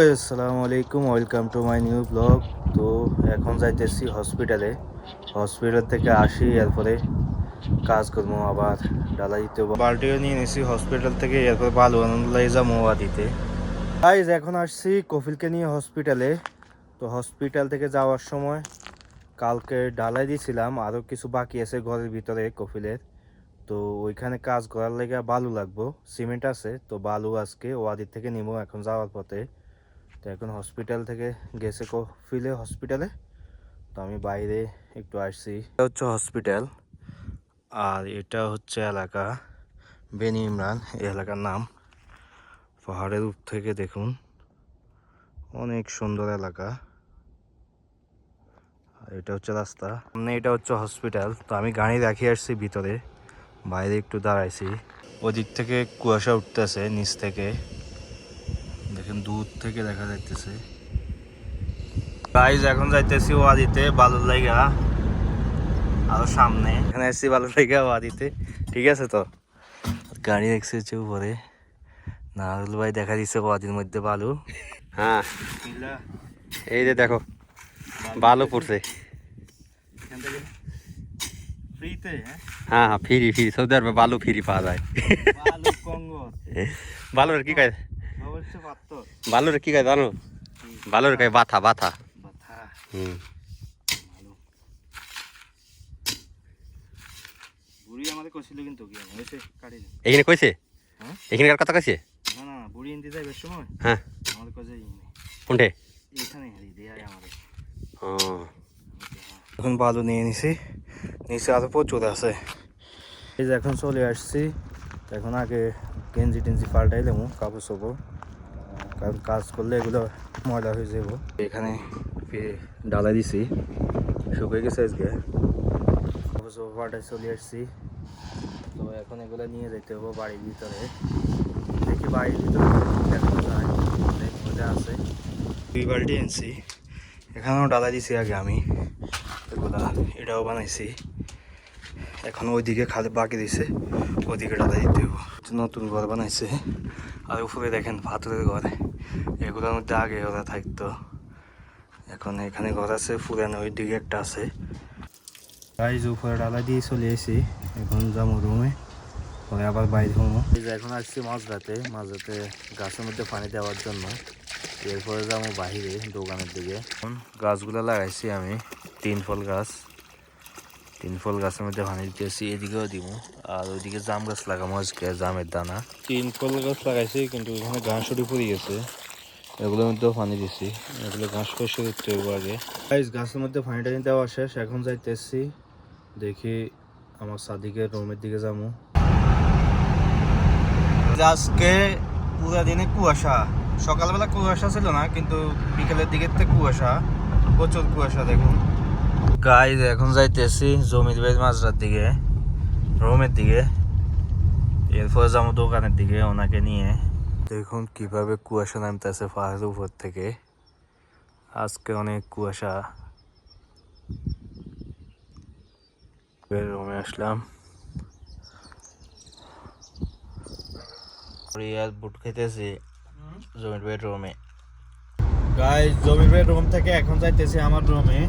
Guys আসসালামু আলাইকুম welcome to my new blog তো এখন যাইতেছি হসপিটালে হসপিটাল থেকে আসি, এরপরে কাজ করব আবার ডালা দিতে। বাল্টিও নিয়ে নিয়েছি হসপিটাল থেকে, এরপর ভালো আনন্দলাই যাব দিতে। গাইজ এখন আসছি কফিলকে নিয়ে হসপিটালে তো হসপিটাল থেকে যাওয়ার সময় কালকে ডালাই দিয়েছিলাম আরও কিছু বাকি আছে ঘরের ভিতরে কফিলের। তো ওইখানে কাজ করার লেগে বালু লাগবো, সিমেন্ট আছে, তো বালু আজকে ওয়াদির থেকে নিবো এখন যাওয়ার পথে। তো এখন হসপিটাল থেকে গেছে কফিলে হসপিটালে তো আমি বাইরে একটু আসছি। এটা হচ্ছে হসপিটাল আর এটা হচ্ছে এলাকা বেনি ইমরান, এই এলাকার নাম। পাহাড়ের উপর থেকে দেখুন, অনেক সুন্দর এলাকা। আর এটা হচ্ছে রাস্তা। সামনে এটা হচ্ছে হসপিটাল তো আমি গাড়ি রাখি আসছি ভিতরে। বাইরে একটু দাঁড়াইছি। ওদিক থেকে কুয়াশা উঠতেছে, নিচ থেকে। দেখেন দূর থেকে দেখা যাইতেছে। গাইজ এখন যাইতেছি ওয়াদিতে বালুর লাইগা আরও সামনে। এখানে এসছি বালুর লাইগা ওয়াদিতে। ঠিক আছে তো? গাড়ি দেখছে হচ্ছে উপরে। নারুল ভাই দেখা দিচ্ছে ওয়াদির মধ্যে বালু। হ্যাঁ। এই যে দেখো ভালো পড়ছে। ফ্রিতে হ্যাঁ? হ্যাঁ ফ্রি ফ্রি। সৌদি আরবে বালু ফ্রি পাওয়া যায়। বালু বালুর কি কাজ? বালুর কি কাজ জানো? বালুর কাজ বাথা বাথা। বাথা। হুম। এখানে কইছে? হ্যাঁ? এখানকার কথা কইছে? না না বুড়ি এনতে যাইবার সময়? হ্যাঁ। আমাদের কাছে কোনটে? এখানে হারিয়ে দিয়ে আমাদের। ও। এখন বালু নিয়ে নিছি। নিচে আরও প্রচুর আছে। এই যে এখন চলে আসছি। এখন আগে গেঞ্জি টেঞ্জি পাল্টাই দেবো কাপড় চোপড়। কারণ কাজ করলে এগুলো ময়লা হয়ে যাব। এখানে ডালা দিছি। শুকিয়ে গেছে আজকে। চলে আসছি। তো এখন এগুলো নিয়ে যেতে হব বাড়ির ভিতরে। দেখি বাড়ির ভিতরে আছে। দুই বাল্টি আনছি এখানেও ডালা দিছি আগে আমি। এগুলা এটাও বানাইছি। এখন ওইদিকে খালি বাকি দিছে ওইদিকে ডালা দিতে হবে নতুন ঘর বানাইছে। আর উপরে দেখেন পাথরের ঘর। এগুলোর মধ্যে আগে ওরা থাকতো। এখন এখানে ঘর আছে, পুরানো ওই দিকে একটা আছে। গাইজ উপরে ডালা দিয়ে চলে এসেছি। এখন যাব রুমে পরে আবার বাইরে হব। এখন আসছি মাঝরাতে। মাঝরাতে গাছের মধ্যে পানি দেওয়ার জন্য। এরপরে যাব বাহিরে দোকানের দিকে। এখন গাছগুলো লাগাইছি আমি। তিন ফল গাছ। তিন ফল গাছের মধ্যে পানি দিতেছি এদিকেও দিব। আর ওইদিকে জাম গাছ লাগাবো আজকে জামের দানা। তিন ফল গাছ লাগাইছি কিন্তু ওখানে ঘাস উঠে পড়ে গেছে। এগুলোর মধ্যেও পানি দিছি। এগুলো ঘাস পরিষ্কার করতে হবে আগে। গাছের মধ্যে পানি টানি দেওয়া শেষ এখন যাইতেছি। দেখি আমার সাদিকের রুমের দিকে যাব আজকে পুরা দিনে কুয়াশা। সকালবেলা কুয়াশা ছিল না কিন্তু বিকেলের দিকের থেকে কুয়াশা। প্রচুর কুয়াশা দেখুন। গাইজ এখন যাইতেছি জমির বাড়ির মাঝরার দিকে, রুমের দিকে, এরপর যাব দোকানের দিকে ওনাকে নিয়ে। দেখুন কীভাবে কুয়াশা নামতেছে পাহাড়ের উপর থেকে। আজকে অনেক কুয়াশা। রুমে আসলাম। বুট খেতেছি জমির বেডরুমে। গাইজ জমির বেডরুম থেকে এখন যাইতেছি আমার রুমে।